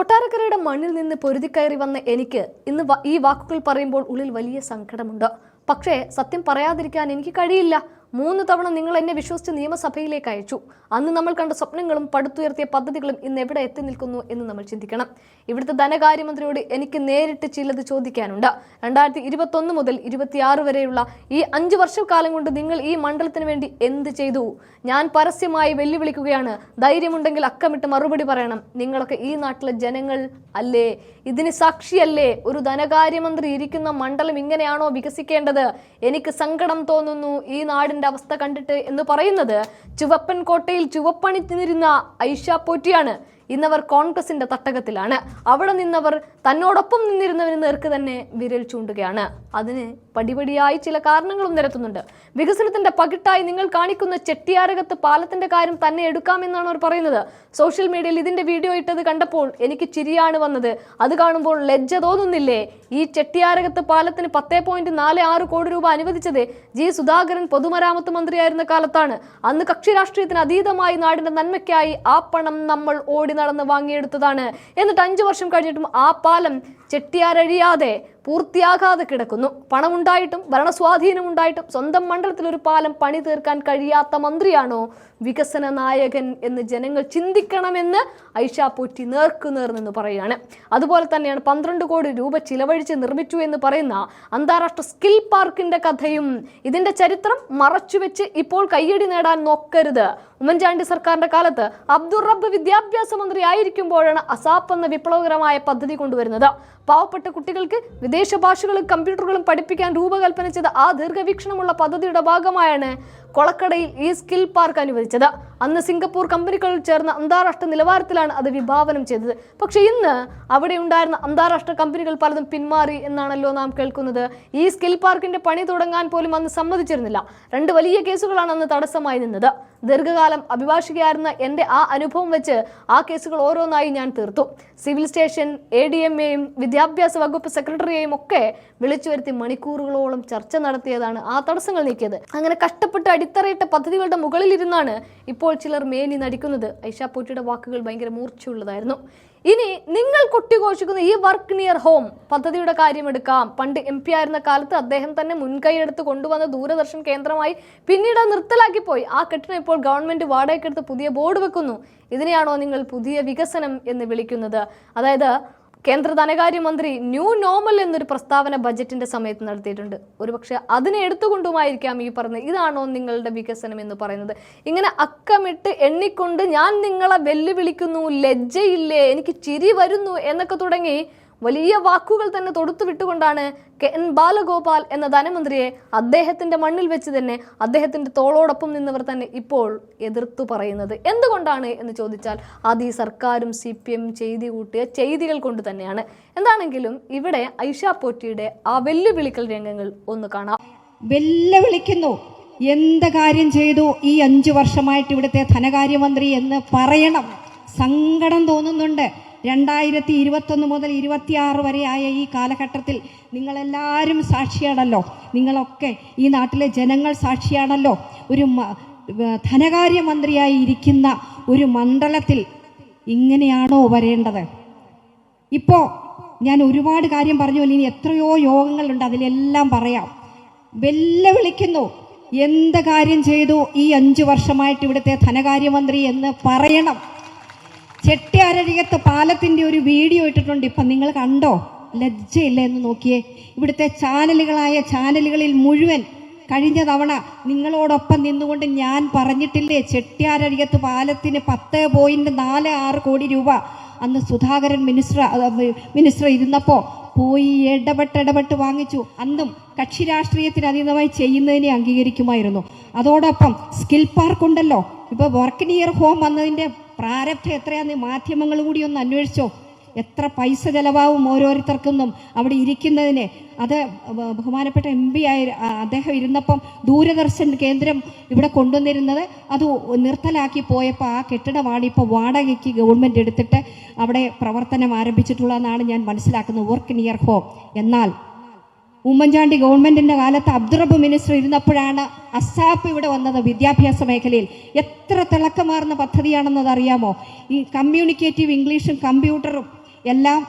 കൊട്ടാരക്കരയുടെ മണ്ണിൽ നിന്ന് പൊരുതിക്കയറി വന്ന എനിക്ക് ഇന്ന് ഈ വാക്കുകൾ പറയുമ്പോൾ ഉള്ളിൽ വലിയ സങ്കടമുണ്ട്. പക്ഷേ സത്യം പറയാതിരിക്കാൻ എനിക്ക് കഴിയില്ല. മൂന്ന് തവണ നിങ്ങൾ എന്നെ വിശ്വസിച്ച് നിയമസഭയിലേക്ക് അയച്ചു. അന്ന് നമ്മൾ കണ്ട സ്വപ്നങ്ങളും പടുത്തുയർത്തിയ പദ്ധതികളും ഇന്ന് എവിടെ എത്തി നിൽക്കുന്നു എന്ന് നമ്മൾ ചിന്തിക്കണം. ഇവിടുത്തെ ധനകാര്യമന്ത്രിയോട് എനിക്ക് നേരിട്ട് ചിലത് ചോദിക്കാനുണ്ട്. രണ്ടായിരത്തി ഇരുപത്തൊന്ന് മുതൽ ഇരുപത്തിയാറ് വരെയുള്ള ഈ അഞ്ച് വർഷക്കാലം കൊണ്ട് നിങ്ങൾ ഈ മണ്ഡലത്തിന് വേണ്ടി എന്ത് ചെയ്തു? ഞാൻ പരസ്യമായി വെല്ലുവിളിക്കുകയാണ്. ധൈര്യമുണ്ടെങ്കിൽ അക്കമിട്ട് മറുപടി പറയണം. നിങ്ങളൊക്കെ ഈ നാട്ടിലെ ജനങ്ങൾ അല്ലേ? ഇതിന് സാക്ഷിയല്ലേ? ഒരു ധനകാര്യമന്ത്രി ഇരിക്കുന്ന മണ്ഡലം ഇങ്ങനെയാണോ വികസിക്കേണ്ടത്? എനിക്ക് സങ്കടം തോന്നുന്നു ഈ നാടിന്റെ അവസ്ഥ കണ്ടിട്ട് എന്ന് പറയുന്നത് ചുവപ്പൻ കോട്ടയിൽ ചുവപ്പണിഞ്ഞിരുന്ന ഐഷ പോറ്റിയാണ്. ഇന്നവർ കോൺഗ്രസിന്റെ തട്ടകത്തിലാണ്. അവിടെ നിന്നവർ തന്നോടൊപ്പം നിന്നിരുന്നവന് നേർക്ക് തന്നെ വിരൽ ചൂണ്ടുകയാണ്. അതിന് പടിപടിയായി ചില കാരണങ്ങളും നിരത്തുന്നുണ്ട്. വികസനത്തിന്റെ പകിട്ടായി നിങ്ങൾ കാണിക്കുന്ന ചെട്ടിയാരകത്ത് പാലത്തിന്റെ കാര്യം തന്നെ എടുക്കാമെന്നാണ് അവർ പറയുന്നത്. സോഷ്യൽ മീഡിയയിൽ ഇതിന്റെ വീഡിയോ ഇട്ടത് കണ്ടപ്പോൾ എനിക്ക് ചിരിയാണ് വന്നത്. അത് കാണുമ്പോൾ ലജ്ജ തോന്നുന്നില്ലേ? ഈ ചെട്ടിയാരകത്ത് പാലത്തിന് പത്തേ പോയിന്റ് നാല് ആറ് കോടി രൂപ അനുവദിച്ചത് ജി സുധാകരൻ പൊതുമരാമത്ത് മന്ത്രിയായിരുന്ന കാലത്താണ്. അന്ന് കക്ഷി രാഷ്ട്രീയത്തിന് അതീതമായി നാടിന്റെ നന്മയ്ക്കായി ആ പണം നമ്മൾ ഓടി നടന്ന് വാങ്ങിയെടുത്തതാണ്. എന്നിട്ട് അഞ്ചു വർഷം കഴിഞ്ഞിട്ടും ആ പാലം ചെട്ടിയാരഴിയാതെ പൂർത്തിയാകാതെ കിടക്കുന്നു. പണമുണ്ടായിട്ടും ഭരണസ്വാധീനം ഉണ്ടായിട്ടും സ്വന്തം മണ്ഡലത്തിൽ ഒരു പാലം പണി തീർക്കാൻ കഴിയാത്ത മന്ത്രിയാണോ വികസന നായകൻ എന്ന് ജനങ്ങൾ ചിന്തിക്കണമെന്ന് ഐഷ പോറ്റി നേർക്കുനേർ നിന്ന് പറയുകയാണ്. അതുപോലെ തന്നെയാണ് പന്ത്രണ്ട് കോടി രൂപ ചിലവഴിച്ച് നിർമ്മിച്ചു എന്ന് പറയുന്ന അന്താരാഷ്ട്ര സ്കിൽ പാർക്കിന്റെ കഥയും ഇതിന്റെ ചരിത്രം മറച്ചുവെച്ച് ഇപ്പോൾ കയ്യടി നേടാൻ നോക്കരുത്. ഉമ്മൻചാണ്ടി സർക്കാരിന്റെ കാലത്ത് അബ്ദുൾ റബ്ബ് വിദ്യാഭ്യാസ മന്ത്രി ആയിരിക്കുമ്പോഴാണ് അസാപ്പ് എന്ന വിപ്ലവകരമായ പദ്ധതി കൊണ്ടുവരുന്നത്. പാവപ്പെട്ട കുട്ടികൾക്ക് വിദേശ ഭാഷകളും കമ്പ്യൂട്ടറുകളും പഠിപ്പിക്കാൻ രൂപകൽപ്പന ചെയ്ത ആ ദീർഘവീക്ഷണമുള്ള പദ്ധതിയുടെ ഭാഗമായാണ് കൊളക്കടയിൽ ഈ സ്കിൽ പാർക്ക് അനുവദിച്ചത്. അന്ന് സിംഗപ്പൂർ കമ്പനികൾ ചേർന്ന അന്താരാഷ്ട്ര നിലവാരത്തിലാണ് അത് വിഭാവനം ചെയ്തത്. പക്ഷേ ഇന്ന് അവിടെ ഉണ്ടായിരുന്ന അന്താരാഷ്ട്ര കമ്പനികൾ പലതും പിന്മാറി എന്നാണല്ലോ നാം കേൾക്കുന്നത്. ഈ സ്കിൽ പാർക്കിന്റെ പണി തുടങ്ങാൻ പോലും അന്ന് സമ്മതിച്ചിരുന്നില്ല. രണ്ട് വലിയ കേസുകളാണ് അന്ന് തടസ്സമായി നിന്നത്. ദീർഘകാലം അഭിഭാഷകയായിരുന്ന എന്റെ ആ അനുഭവം വെച്ച് ആ കേസുകൾ ഓരോന്നായി ഞാൻ തീർത്തു. Civil station A D M എയും വിദ്യാഭ്യാസ വകുപ്പ് സെക്രട്ടറിയെയും ഒക്കെ വിളിച്ചു വരുത്തി മണിക്കൂറുകളോളം ചർച്ച നടത്തിയതാണ് ആ തടസ്സങ്ങൾ നീക്കിയത്. അങ്ങനെ കഷ്ടപ്പെട്ട് അടിത്തറയിട്ട പദ്ധതികളുടെ മുകളിലിരുന്നാണ് ഇപ്പോൾ ചിലർ മേനി നടിക്കുന്നത്. ഐഷ പോറ്റിയുടെ വാക്കുകൾ ഭയങ്കര മൂർച്ചയുള്ളതായിരുന്നു. ഇനി നിങ്ങൾ കൊട്ടിഘോഷിക്കുന്ന ഈ വർക്ക് നിയർ ഹോം പദ്ധതിയുടെ കാര്യം എടുക്കാം. പണ്ട് എം പി ആയിരുന്ന കാലത്ത് അദ്ദേഹം തന്നെ മുൻകൈയെടുത്ത് കൊണ്ടുവന്ന ദൂരദർശൻ കേന്ദ്രമായി പിന്നീട് നിർത്തലാക്കി പോയി ആ കെട്ടിടം ഇപ്പോൾ ഗവൺമെന്റ് വാടകയ്ക്കെടുത്ത് പുതിയ ബോർഡ് വെക്കുന്നു. ഇതിനെയാണോ നിങ്ങൾ പുതിയ വികസനം എന്ന് വിളിക്കുന്നത്? അതായത് കേന്ദ്ര ധനകാര്യമന്ത്രി ന്യൂ നോർമൽ എന്നൊരു പ്രസ്താവന ബജറ്റിന്റെ സമയത്ത് നടത്തിയിട്ടുണ്ട്. ഒരുപക്ഷെ അതിനെ എടുത്തുകൊണ്ടുമായിരിക്കാം ഈ പറഞ്ഞത്. ഇതാണോ നിങ്ങളുടെ വികസനം എന്ന് പറയുന്നത്? ഇങ്ങനെ അക്കമിട്ട് എണ്ണിക്കൊണ്ട് ഞാൻ നിങ്ങളെ വെല്ലുവിളിക്കുന്നു ലജ്ജയില്ലേ എനിക്ക് ചിരി വരുന്നു എന്നൊക്കെ തുടങ്ങി വലിയ വാക്കുകൾ തന്നെ തൊടുത്തു വിട്ടുകൊണ്ടാണ് കെ എൻ ബാലഗോപാൽ എന്ന ധനമന്ത്രിയെ അദ്ദേഹത്തിന്റെ മണ്ണിൽ വെച്ച് തന്നെ അദ്ദേഹത്തിന്റെ തോളോടൊപ്പം നിന്നവർ തന്നെ ഇപ്പോൾ എതിർത്തു പറയുന്നത്. എന്തുകൊണ്ടാണ് എന്ന് ചോദിച്ചാൽ അത് ഈ സർക്കാരും സി പി എം ചെയ്തി കൂട്ടിയ ചെയ്തികൾ കൊണ്ട് തന്നെയാണ്. എന്താണെങ്കിലും ഇവിടെ ഐഷ പോറ്റിയുടെ ആ വെല്ലുവിളിക്കൽ രംഗങ്ങൾ ഒന്ന് കാണാം. വെല്ലുവിളിക്കുന്നു. എന്ത് കാര്യം ചെയ്തു ഈ അഞ്ചു വർഷമായിട്ട് ഇവിടുത്തെ ധനകാര്യമന്ത്രി എന്ന് പറയണം. സങ്കടം തോന്നുന്നുണ്ട്. രണ്ടായിരത്തി ഇരുപത്തൊന്ന് മുതൽ ഇരുപത്തിയാറ് വരെ ആയ ഈ കാലഘട്ടത്തിൽ നിങ്ങളെല്ലാവരും സാക്ഷിയാണല്ലോ. നിങ്ങളൊക്കെ ഈ നാട്ടിലെ ജനങ്ങൾ സാക്ഷിയാണല്ലോ. ഒരു ധനകാര്യമന്ത്രിയായി ഇരിക്കുന്ന ഒരു മണ്ഡലത്തിൽ ഇങ്ങനെയാണോ വരേണ്ടത്? ഇപ്പോൾ ഞാൻ ഒരുപാട് കാര്യം പറഞ്ഞു ഇനി എത്രയോ യോഗങ്ങളുണ്ട് അതിലെല്ലാം പറയാം. വെല്ലുവിളിക്കുന്നു എന്ത് കാര്യം ചെയ്തു ഈ അഞ്ച് വർഷമായിട്ട് ഇവിടുത്തെ ധനകാര്യമന്ത്രി എന്ന് പറയണം. ചെട്ടിയാരഴികത്ത് പാലത്തിന്റെ ഒരു വീഡിയോ ഇട്ടിട്ടുണ്ട്. ഇപ്പം നിങ്ങൾ കണ്ടോ? ലജ്ജയില്ല എന്ന് നോക്കിയേ. ഇവിടുത്തെ ചാനലുകളായ ചാനലുകളിൽ മുഴുവൻ കഴിഞ്ഞ തവണ നിങ്ങളോടൊപ്പം നിന്നുകൊണ്ട് ഞാൻ പറഞ്ഞിട്ടില്ലേ ചെട്ടിയാരഴികത്ത് പാലത്തിന് പത്ത് പോയിന്റ് നാല് ആറ് കോടി രൂപ. അന്ന് സുധാകരൻ മിനിസ്റ്റർ മിനിസ്റ്റർ ഇരുന്നപ്പോൾ പോയി ഇടപെട്ട് ഇടപെട്ട് വാങ്ങിച്ചു. അന്നും കക്ഷി രാഷ്ട്രീയത്തിന് അതീതമായി ചെയ്യുന്നതിനെ അംഗീകരിക്കുമായിരുന്നു. അതോടൊപ്പം സ്കിൽ പാർക്ക് ഉണ്ടല്ലോ. ഇപ്പോൾ വർക്ക് നിയർ ഹോം വന്നതിന്റെ പ്രാരബ്ധം എത്രയാന്ന് മാധ്യമങ്ങൾ കൂടി ഒന്ന് അന്വേഷിച്ചോ. എത്ര പൈസ ചെലവാവും ഓരോരുത്തർക്കൊന്നും അവിടെ ഇരിക്കുന്നതിന്. അത് ബഹുമാനപ്പെട്ട എം പി ആയി അദ്ദേഹം ഇരുന്നപ്പം ദൂരദർശൻ കേന്ദ്രം ഇവിടെ കൊണ്ടുവന്നിരുന്നത് അത് നിർത്തലാക്കി പോയപ്പോൾ ആ കെട്ടിടമാണ് ഇപ്പോൾ വാടകയ്ക്ക് ഗവൺമെന്റ് എടുത്തിട്ട് അവിടെ പ്രവർത്തനം ആരംഭിച്ചിട്ടുള്ളതെന്നാണ് ഞാൻ മനസ്സിലാക്കുന്നത്. വർക്ക് നിയർ ഹോം എന്നാൽ ഉമ്മൻചാണ്ടി ഗവൺമെന്റിന്റെ കാലത്ത് അബ്ദുറബ് മിനിസ്റ്റർ ഇരുന്നപ്പോഴാണ് അസാപ്പ് ഇവിടെ വന്നത് വിദ്യാഭ്യാസ മേഖലയിൽ. എത്ര തിളക്കമാർന്ന പദ്ധതിയാണെന്നത് അറിയാമോ ഈ കമ്മ്യൂണിക്കേറ്റീവ് ഇംഗ്ലീഷും കമ്പ്യൂട്ടറും എല്ലാം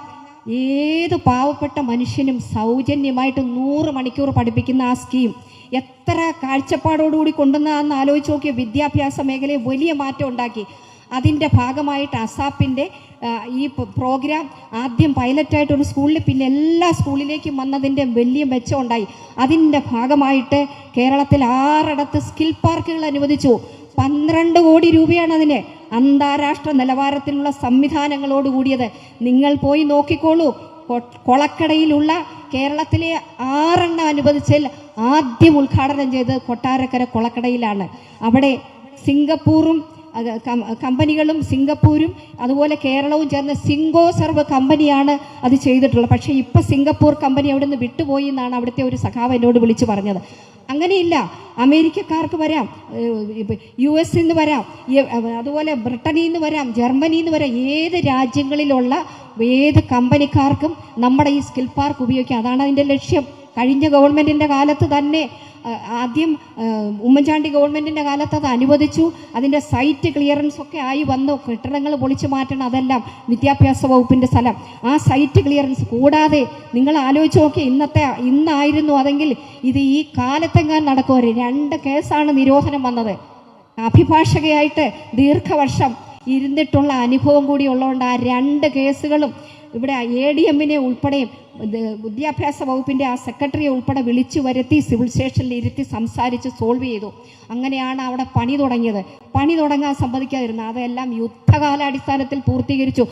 ഏത് പാവപ്പെട്ട മനുഷ്യനും സൗജന്യമായിട്ട് നൂറ് മണിക്കൂർ പഠിപ്പിക്കുന്ന ആ സ്കീം. എത്ര കാഴ്ചപ്പാടോടുകൂടി കൊണ്ടുവന്നതാണെന്ന് ആലോചിച്ച് നോക്കിയ വിദ്യാഭ്യാസ മേഖലയിൽ വലിയ മാറ്റം ഉണ്ടാക്കി. അതിന്റെ ഭാഗമായിട്ട് അസാപ്പിന്റെ ഈ പ്രോഗ്രാം ആദ്യം പൈലറ്റായിട്ട് ഒരു സ്കൂളിൽ പിന്നെ എല്ലാ സ്കൂളിലേക്കും വന്നതിന്റെ വലിയ മെച്ചമുണ്ടായി അതിന്റെ ഭാഗമായിട്ട് കേരളത്തിൽ ആറിടത്ത് സ്കിൽ പാർക്കുകൾ അനുവദിച്ചു. പന്ത്രണ്ട് കോടി രൂപയാണ് അതിന് അന്താരാഷ്ട്ര നിലവാരത്തിലുള്ള സംവിധാനങ്ങളോട് കൂടിയത്. നിങ്ങൾ പോയി നോക്കിക്കോളൂ. കൊളക്കടയിലുള്ള കേരളത്തിലെ ആറെണ്ണം അനുവദിച്ചതിൽ ആദ്യം ഉദ്ഘാടനം ചെയ്തത് കൊട്ടാരക്കര കൊളക്കടയിലാണ്. അവിടെ സിംഗപ്പൂറും കമ്പനികളും സിംഗപ്പൂരും അതുപോലെ കേരളവും ചേർന്ന് സിംഗോ സർവ് കമ്പനിയാണ് അത് ചെയ്തിട്ടുള്ളത്. പക്ഷേ ഇപ്പോൾ സിംഗപ്പൂർ കമ്പനി അവിടെ നിന്ന് വിട്ടുപോയി എന്നാണ് അവിടുത്തെ ഒരു സഖാവ് എന്നോട് വിളിച്ച് പറഞ്ഞത്. അങ്ങനെയില്ല. അമേരിക്കക്കാർക്ക് വരാം. യു എസ് നിന്ന് വരാം. അതുപോലെ ബ്രിട്ടനിൽ നിന്ന് വരാം. ജർമ്മനിയിൽ നിന്ന് വരാം. ഏത് രാജ്യങ്ങളിലുള്ള ഏത് കമ്പനിക്കാർക്കും നമ്മുടെ ഈ സ്കിൽ പാർക്ക് ഉപയോഗിക്കാം. അതാണ് അതിന്റെ ലക്ഷ്യം. കഴിഞ്ഞ ഗവൺമെന്റിന്റെ കാലത്ത് തന്നെ ആദ്യം ഉമ്മൻചാണ്ടി ഗവൺമെന്റിന്റെ കാലത്ത് അത് അനുവദിച്ചു. അതിന്റെ സൈറ്റ് ക്ലിയറൻസ് ഒക്കെ ആയി വന്നു. കെട്ടിടങ്ങൾ പൊളിച്ചു മാറ്റണം അതെല്ലാം വിദ്യാഭ്യാസ വകുപ്പിന്റെ സ്ഥലം. ആ സൈറ്റ് ക്ലിയറൻസ് കൂടാതെ നിങ്ങൾ ആലോചിച്ച് നോക്കി ഇന്നത്തെ ഇന്നായിരുന്നു അതെങ്കിൽ ഇത് ഈ കാലത്തെങ്ങാൻ നടക്കുമോ രണ്ട് കേസാണ് നിരോധനം വന്നത്. അഭിഭാഷകയായിട്ട് ദീർഘവർഷം ഇരുന്നിട്ടുള്ള അനുഭവം കൂടി ഉള്ളതുകൊണ്ട് ആ രണ്ട് കേസുകളും ഇവിടെ എ ഡി എമ്മിനെ ഉൾപ്പെടെയും വിദ്യാഭ്യാസ വകുപ്പിന്റെ ആ സെക്രട്ടറിയെ ഉൾപ്പെടെ വിളിച്ചു വരുത്തി സിവിൽ സ്റ്റേഷനിൽ ഇരുത്തി സംസാരിച്ച് സോൾവ് ചെയ്തു. അങ്ങനെയാണ് അവിടെ പണി തുടങ്ങിയത്. പണി തുടങ്ങാൻ സമ്മതിക്കാതിരുന്നത്. അതെല്ലാം യുദ്ധകാലാടിസ്ഥാനത്തിൽ പൂർത്തീകരിച്ചു.